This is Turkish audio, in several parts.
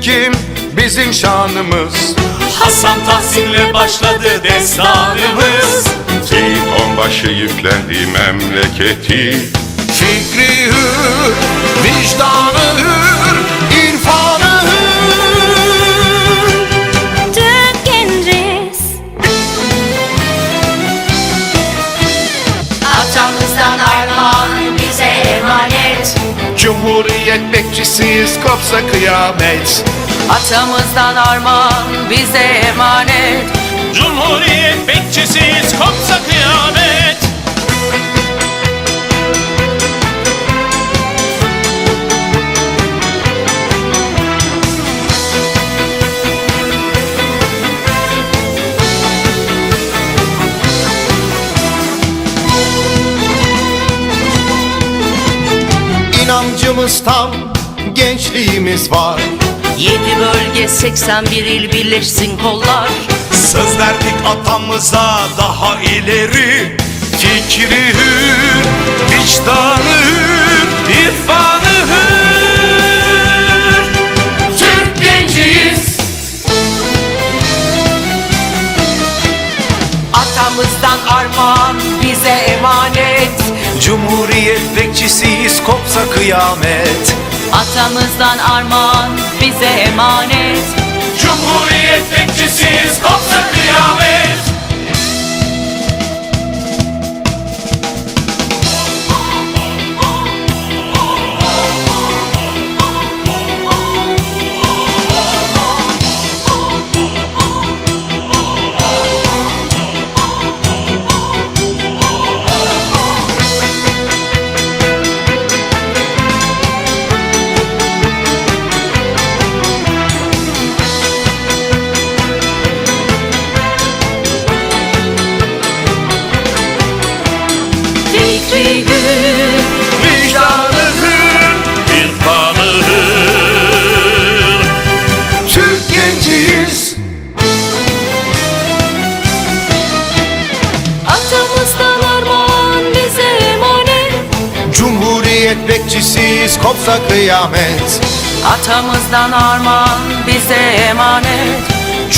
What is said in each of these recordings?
kim bizim şanımız. Hasan Tahsin'le başladı destanımız. Seyit onbaşı yüklendi memleketi. Fikri hür, vicdanı hür, Cumhuriyet bekçisiyiz kopsa kıyamet. Atamızdan armağan bize emanet İnancımız tam, gençliğimiz var. Yedi bölge 81 il birleşsin kollar. Söz verdik atamıza daha ileri. Fikri hür, vicdanı hür, irfanı hür. Türk genciyiz. Atamızdan armağan bize emanet Cumhuriyet bekçisiyiz kopsa kıyamet. Atamızdan armağan bize emanet. Cumhuriyet bekçisiyiz kopsa kıyamet Fikri hür Vicdanı hür, İrfanı hür Türk genciyiz. Atamızdan armağan bize emanet. Cumhuriyet bekçisiyiz kopsa kıyamet. Atamızdan armağan bize emanet.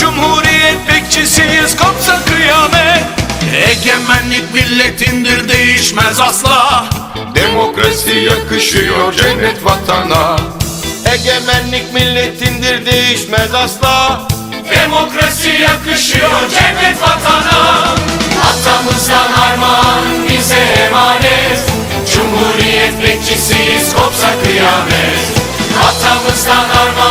Cumhuriyet bekçisiyiz kopsa kıyamet Egemenlik milletindir değişmez asla. Demokrasi yakışıyor cennet vatana. Egemenlik milletindir değişmez asla. Demokrasi yakışıyor cennet vatana. Atamızdan armağan bize emanet. Cumhuriyet bekçisiyiz kopsa kıyamet. Atamızdan armağan